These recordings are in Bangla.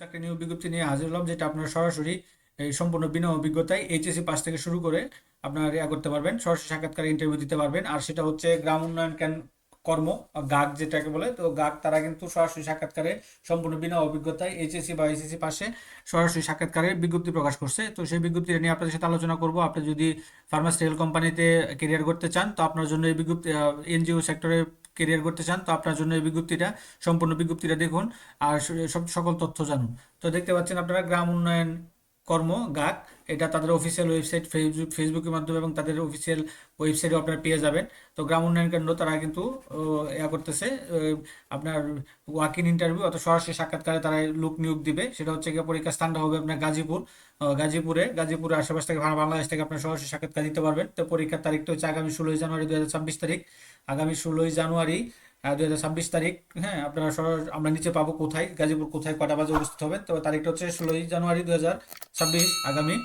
চাকরি নিয়োগ বিজ্ঞপ্তি নিয়ে হাজির হলাম, যেটা আপনার সরাসরি এই সম্পূর্ণ বিনা অভিজ্ঞতায় এইচএসসি পাস থেকে শুরু করে আপনার ইয়া করতে পারবেন, সরাসরি সাক্ষাৎকার ইন্টারভিউ দিতে পারবেন। আর সেটা হচ্ছে গ্রাম উন্নয়ন কর্ম গাগ যেটাকে বলে, তো গাগ তারা কিন্তু সরাসরি সাক্ষাৎকারে সম্পূর্ণ বিনা অভিজ্ঞতায় এইচএসসি বা এইচএসসি পাশে সরাসরি সাক্ষাৎকারে বিজ্ঞপ্তি প্রকাশ করছে। তো সেই বিজ্ঞপ্তিটা নিয়ে আপনাদের সাথে আলোচনা করব। আপনি যদি ফার্মাসিউটিক্যাল কোম্পানিতে কেরিয়ার করতে চান, তো আপনার জন্য এই বিজ্ঞপ্তি এনজিও সেক্টরে কেরিয়ার করতে চান, তো আপনার জন্য এই বিজ্ঞপ্তিটা, সম্পূর্ণ বিজ্ঞপ্তিটা দেখুন আর সব, সকল তথ্য জানুন। তো দেখতে পাচ্ছেন আপনারা গ্রাম উন্নয়ন কর্ম গাক এটা তাদের অফিসিয়াল ওয়েবসাইট ফেসবুক ফেসবুকের মাধ্যমে এবং তাদের অফিসিয়াল ওয়েবসাইটে আপনারা পেয়ে যাবেন। তো গ্রাম উন্নয়ন কেন্দ্র তারা কিন্তু ইয়া করতেছে আপনার ওয়াক ইন ইন্টারভিউ অথবা সরাসরি সাক্ষাৎকারে তারা লোক নিয়োগ দিবে। সেটা হচ্ছে গিয়ে পরীক্ষার স্থানটা হবে আপনার গাজীপুর। গাজীপুরে, গাজীপুরের আশেপাশ থেকে বাংলাদেশ থেকে আপনার সরাসরি সাক্ষাৎকার দিতে পারবেন। তো পরীক্ষার তারিখটা হচ্ছে আগামী ষোলোই জানুয়ারি দু হাজার ছাব্বিশ তারিখ। আগামী ষোলোই জানুয়ারি দুই হাজার ছাব্বিশ তারিখ হ্যাঁ আপনারা আমরা নিচে পাবো কোথায়, গাজীপুর কোথায়, কটা বাজে অবস্থিত হবে। তো তারিখটা হচ্ছে ষোলোই জানুয়ারি দুই হাজার ছাব্বিশ আগামী।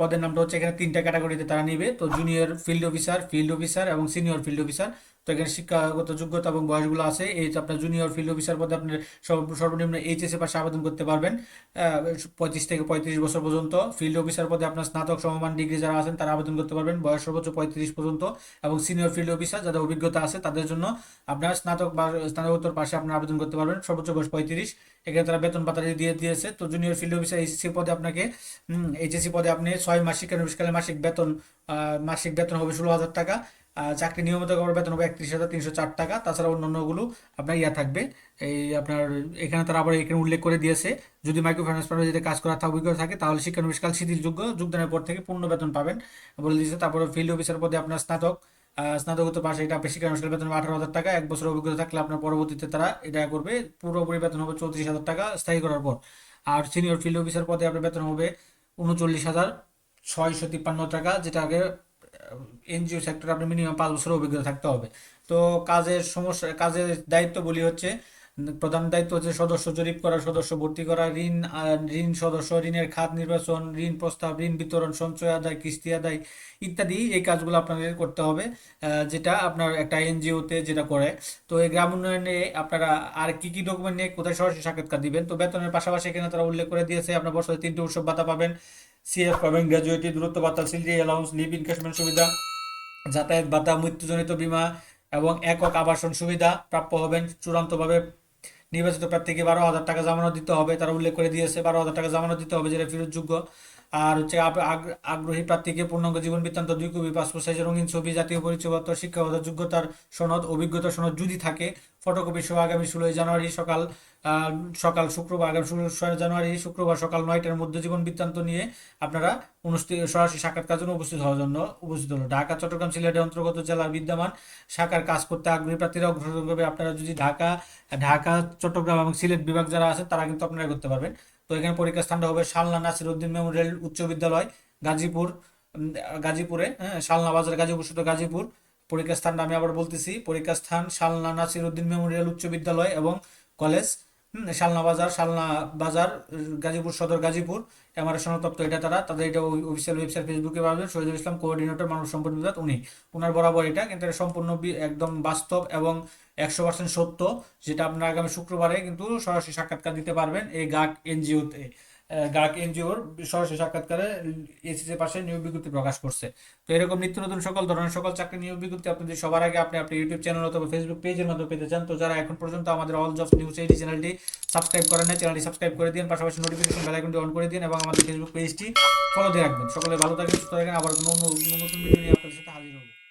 পদের নামটা হচ্ছে এখানে তিনটা ক্যাটাগরিতে তারা নিবে। তো junior field officer field officer এবং সিনিয়র ফিল্ড অফিসার তো এখানে শিক্ষাগত যোগ্যতা এবং বয়সগুলো আছে। এই আপনার জুনিয়র ফিল্ড অফিসার পদে আপনার সর্ব- সর্বনিম্ন এইচএসএ পাশে আবেদন করতে পারবেন। পঁয়ত্রিশ থেকে পঁয়ত্রিশ বছর পর্যন্ত ফিল্ড অফিসার পদে আপনার স্নাতক সমমান ডিগ্রি যারা আছেন তারা আবেদন করতে পারবেন। বয়স সর্বোচ্চ পঁয়ত্রিশ পর্যন্ত এবং সিনিয়র ফিল্ড অফিসার যাদের অভিজ্ঞতা আছে তাদের জন্য আপনার স্নাতক বা স্নাতকোত্তর পাশে আপনার আবেদন করতে পারবেন। সর্বোচ্চ বয়স পঁয়ত্রিশ। এখানে তারা বেতন পাতা দিয়ে দিয়েছে। তো জুনিয়র ফিল্ড অফিসার এইচএসসি পদে আপনাকে এইচএসসি পদে আপনি ছয় মাসিক মাসিক বেতন মাসিক বেতন হবে ষোলো হাজার টাকা। চাকরি নিয়মিত করার বেতন হবে একত্রিশ হাজার তিনশো চার টাকা। তাছাড়া অন্যান্যগুলো আপনার ইয়া থাকবে। এই আপনার এখানে তারা আবার এখানে উল্লেখ করে দিয়েছে, যদি মাইক্রো ফাইন্যান্স যদি কাজ করার অভিজ্ঞতা থাকে, তাহলে শিক্ষানবিশকাল শিথিলযোগ্য, যোগদানের পর থেকে পূর্ণ বেতন পাবেন বলে দিয়েছে। তারপরে ফিল্ড অফিসার পদে আপনার স্নাতক স্নাতকোত্তর পাশে, এটা বেশি বেতন হবে আঠারো হাজার টাকা। এক বছর অভিজ্ঞতা থাকলে আপনার পরবর্তীতে তারা এটা করবে, পুরোপুরি বেতন হবে চৌত্রিশ হাজার টাকা স্থায়ী করার পর। আর সিনিয়র ফিল্ড অফিসার পদে আপনার বেতন হবে উনচল্লিশ হাজার ছয়শো তিপ্পান্ন টাকা, যেটা আগে এনজিও সেক্টরে আপনার মিনিমাম পাঁচ বছরের অভিজ্ঞতা থাকতে হবে। তো কাজের সমস্যা, কাজের দায়িত্বগুলি হচ্ছে, প্রধান দায়িত্ব হচ্ছে সদস্য জরিপ করা, সদস্য ভর্তি করা, ঋণ ঋণ সদস্য, ঋণের খাত নির্বাচন, ঋণ প্রস্তাব, ঋণ বিতরণ, সঞ্চয় আদায়, কিস্তি আদায় ইত্যাদি এই কাজগুলো আপনাদের করতে হবে যেটা আপনার একটা এনজিওতে যেটা করে। তো এই গ্রাম উন্নয়নে আপনারা আর কি কি ডকুমেন্ট নিয়ে কোথায় সরাসরি সাক্ষাৎকার দিবেন? তো বেতনের পাশাপাশি এখানে তারা উল্লেখ করে দিয়েছে, আপনার বছরে তিনটে উৎসব ভাতা পাবেন সিএফ পাবেন গ্র্যাজুয়েটি দূরত্ব ভাতা সিলরি অ্যালাউন্স লিভ ইনকেশমেন্ট সুবিধা, যাতায়াত ভাতা মৃত্যুজনিত বীমা এবং একক আবাসন সুবিধা প্রাপ্য হবেন। চূড়ান্তভাবে নির্বাচিত প্রার্থীকে বারো হাজার টাকা জামানত দিতে হবে। তারা উল্লেখ করে দিয়েছে, বারো হাজার টাকা জামানত দিতে হবে, যেটা ফেরতযোগ্য। আর হচ্ছে আগ্রহী প্রার্থীকে পূর্ণাঙ্গ জীবন বৃত্তান্ত, দুই কপি, পাসপোর্ট সাইজের রঙিন ছবি, জাতীয় পরিচয়পত্র, শিক্ষাগত যোগ্যতার সনদ অভিজ্ঞতা সনদ যদি থাকে ফটোকপি সহ আগামী ষোলোই জানুয়ারি সকাল সকাল শুক্রবার, আগামী ষোলো জানুয়ারি, শুক্রবার সকাল নয়টার মধ্যে জীবন বৃত্তান্ত নিয়ে আপনারা অনুষ্ঠিত, সরাসরি সাক্ষাৎকার জন্য উপস্থিত হওয়ার জন্য উপস্থিত হলো। ঢাকা, চট্টগ্রাম সিলেটের অন্তর্গত জেলার বিদ্যমান শাখার কাজ করতে আগ্রহী প্রার্থীরা অগ্রসর করবে আপনারা যদি ঢাকা ঢাকা, চট্টগ্রাম এবং সিলেট বিভাগ যারা আছেন তারা কিন্তু আপনারা করতে পারবেন। তো এখানে পরীক্ষা স্থানটা হবে শালনা নাসির উদ্দিন মেমোরিয়াল উচ্চ বিদ্যালয়, গাজীপুর গাজীপুরে হ্যাঁ শালনা বাজার গাজীপুর শুধু গাজীপুর। পরীক্ষা স্থানটা আমি আবার বলতেছি পরীক্ষা স্থান শালনা নাসির উদ্দিন মেমোরিয়াল উচ্চ বিদ্যালয় এবং কলেজ। শালনা বাজার শালনা বাজার, গাজীপুর সদর গাজীপুর ক্যামেরা সনতপ্ত এটা তারা, তাদের এটা অফিসিয়াল ওয়েবসাইট ফেসবুকে পাবেন শহীদুল ইসলাম কোঅর্ডিনেটর মানব সম্পদ বিভাগ, উনি। ওনার বরাবর এটা, কিন্তু এটা সম্পূর্ণ একদম বাস্তব এবং একশো পার্সেন্ট সত্য, যেটা আপনার আগামী শুক্রবারে কিন্তু সরাসরি সাক্ষাৎকার দিতে পারবেন এই গাক এনজিওতে। গাক এনজিওর সরাসরি সাক্ষাৎকারে এসিসি পাশে নিয়োগ বিজ্ঞপ্তি প্রকাশ করছে। তো এরকম নিত্য নতুন সকল ধরনের সকল চাকরি নিয়োগ বিজ্ঞপ্তি আপনি যদি সবার আগে আপনি আপনার ইউটিউব চ্যানেল অথবা ফেসবুক পেজের মাধ্যমে পেতে চান। তো যারা এখন পর্যন্ত আমাদের অল জবস নিউজ এইটি চ্যানেলটি সাবস্ক্রাইব করেন না চ্যানেলটি সাবস্ক্রাইব করে দিন, পাশাপাশি নোটিফিকেশন বেল আইকনটি অন করে দিন এবং আমাদের ফেসবুক পেজটি ফলো দিয়ে রাখবেন। সকলে ভালো থাকবেন সুস্থ থাকবেন আবার নতুন ভিডিও নিয়ে আপনাদের সাথে হাজির হব।